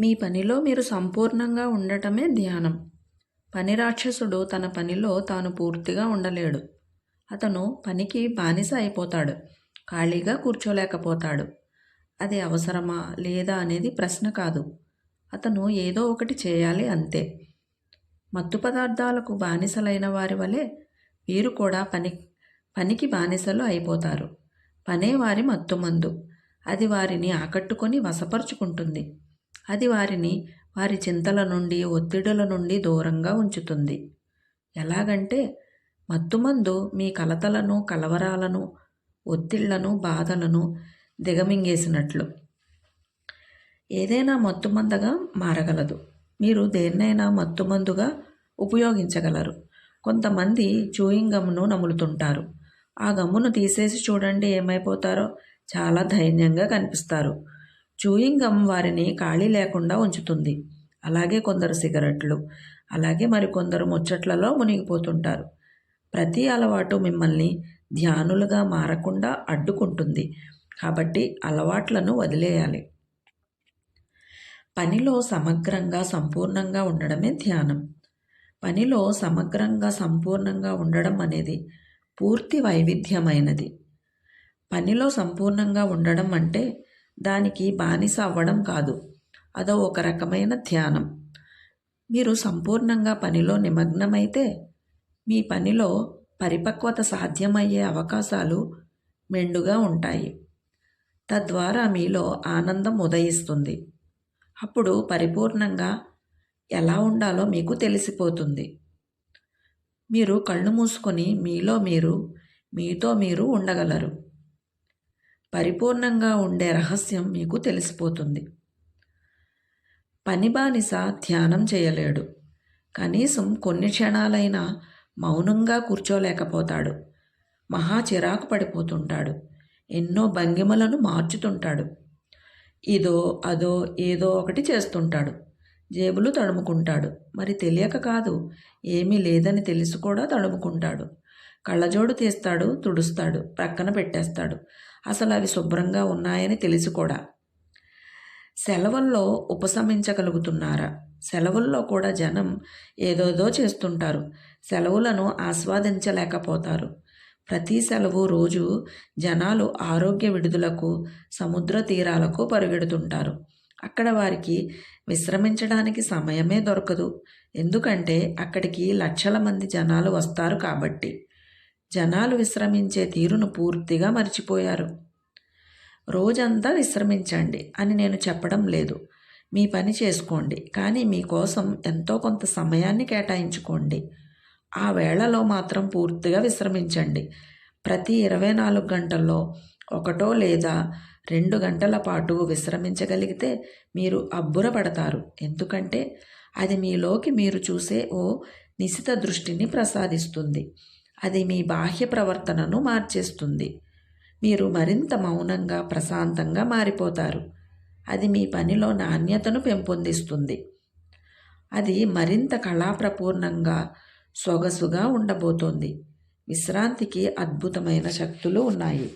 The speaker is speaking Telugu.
మీ పనిలో మీరు సంపూర్ణంగా ఉండటమే ధ్యానం. పని రాక్షసుడు తన పనిలో తాను పూర్తిగా ఉండలేడు. అతను పనికి బానిస అయిపోతాడు. ఖాళీగా కూర్చోలేకపోతాడు. అది అవసరమా లేదా అనేది ప్రశ్న కాదు. అతను ఏదో ఒకటి చేయాలి అంతే. మత్తు పదార్థాలకు బానిసలైన వారి వలె వీరు కూడా పని పనికి బానిసలు అయిపోతారు. పనే వారి మత్తుమందు. అది వారిని ఆకట్టుకొని వశపరుచుకుంటుంది. అది వారిని వారి చింతల నుండి ఒత్తిడుల నుండి దూరంగా ఉంచుతుంది. ఎలాగంటే మత్తుమందు మీ కలతలను కలవరాలను ఒత్తిళ్ళను బాధలను దిగమింగేసినట్లు. ఏదైనా మత్తుమందగా మారగలదు. మీరు దేన్నైనా మత్తుమందుగా ఉపయోగించగలరు. కొంతమంది చూయింగ్ గమ్ను నములుతుంటారు. ఆ గమ్మును తీసేసి చూడండి ఏమైపోతారో చాలా ధైర్యంగా కనిపిస్తారు. చూయింగ్ గమ్ వారిని ఖాళీ లేకుండా ఉంచుతుంది. అలాగే కొందరు సిగరెట్లు అలాగే మరికొందరు ముచ్చట్లలో మునిగిపోతుంటారు. ప్రతి అలవాటు మిమ్మల్ని ధ్యానులుగా మారకుండా అడ్డుకుంటుంది. కాబట్టి అలవాట్లను వదిలేయాలి. పనిలో సమగ్రంగా సంపూర్ణంగా ఉండడమే ధ్యానం. పనిలో సమగ్రంగా సంపూర్ణంగా ఉండడం అనేది పూర్తి వైవిధ్యమైనది. పనిలో సంపూర్ణంగా ఉండడం అంటే దానికి బానిస అవ్వడం కాదు. అదో ఒక రకమైన ధ్యానం. మీరు సంపూర్ణంగా పనిలో నిమగ్నమైతే మీ పనిలో పరిపక్వత సాధ్యమయ్యే అవకాశాలు మెండుగా ఉంటాయి. తద్వారా మీలో ఆనందం ఉదయిస్తుంది. అప్పుడు పరిపూర్ణంగా ఎలా ఉండాలో మీకు తెలిసిపోతుంది. మీరు కళ్ళు మూసుకొని మీలో మీరు మీతో మీరు ఉండగలరు. పరిపూర్ణంగా ఉండే రహస్యం మీకు తెలిసిపోతుంది. పని బానిస ధ్యానం చేయలేడు. కనీసం కొన్ని క్షణాలైనా మౌనంగా కూర్చోలేకపోతాడు. మహా చిరాకు పడిపోతుంటాడు. ఎన్నో భంగిమలను మార్చుతుంటాడు. ఇదో అదో ఏదో ఒకటి చేస్తుంటాడు. జేబులు తడుముకుంటాడు. మరి తెలియక కాదు ఏమీ లేదని తెలిసి కూడా తడుముకుంటాడు. కళ్ళజోడు తీస్తాడు తుడుస్తాడు ప్రక్కన పెట్టేస్తాడు. అసలు అవి శుభ్రంగా ఉన్నాయని తెలిసి కూడా. సెలవుల్లో ఉపశమించగలుగుతున్నారా? సెలవుల్లో కూడా జనం ఏదోదో చేస్తుంటారు. సెలవులను ఆస్వాదించలేకపోతారు. ప్రతి సెలవు రోజు జనాలు ఆరోగ్య విడుదలకు సముద్ర తీరాలకు పరుగెడుతుంటారు. అక్కడ వారికి విశ్రమించడానికి సమయమే దొరకదు. ఎందుకంటే అక్కడికి లక్షల మంది జనాలు వస్తారు కాబట్టి. జనాలు విశ్రమించే తీరును పూర్తిగా మర్చిపోయారు. రోజంతా విశ్రమించండి అని నేను చెప్పడం లేదు. మీ పని చేసుకోండి కానీ మీకోసం ఎంతో కొంత సమయాన్ని కేటాయించుకోండి. ఆ వేళలో మాత్రం పూర్తిగా విశ్రమించండి. ప్రతి ఇరవై నాలుగు గంటల్లో ఒకటో లేదా రెండు గంటల పాటు విశ్రమించగలిగితే మీరు అబ్బురపడతారు. ఎందుకంటే అది మీలోకి మీరు చూసే ఓ నిశిత దృష్టిని ప్రసాదిస్తుంది. అది మీ బాహ్య ప్రవర్తనను మార్చేస్తుంది. మీరు మరింత మౌనంగా ప్రశాంతంగా మారిపోతారు. అది మీ పనిలో నాణ్యతను పెంపొందిస్తుంది. అది మరింత కళాప్రపూర్ణంగా సొగసుగా ఉండబోతోంది. విశ్రాంతికి అద్భుతమైన శక్తులు ఉన్నాయి.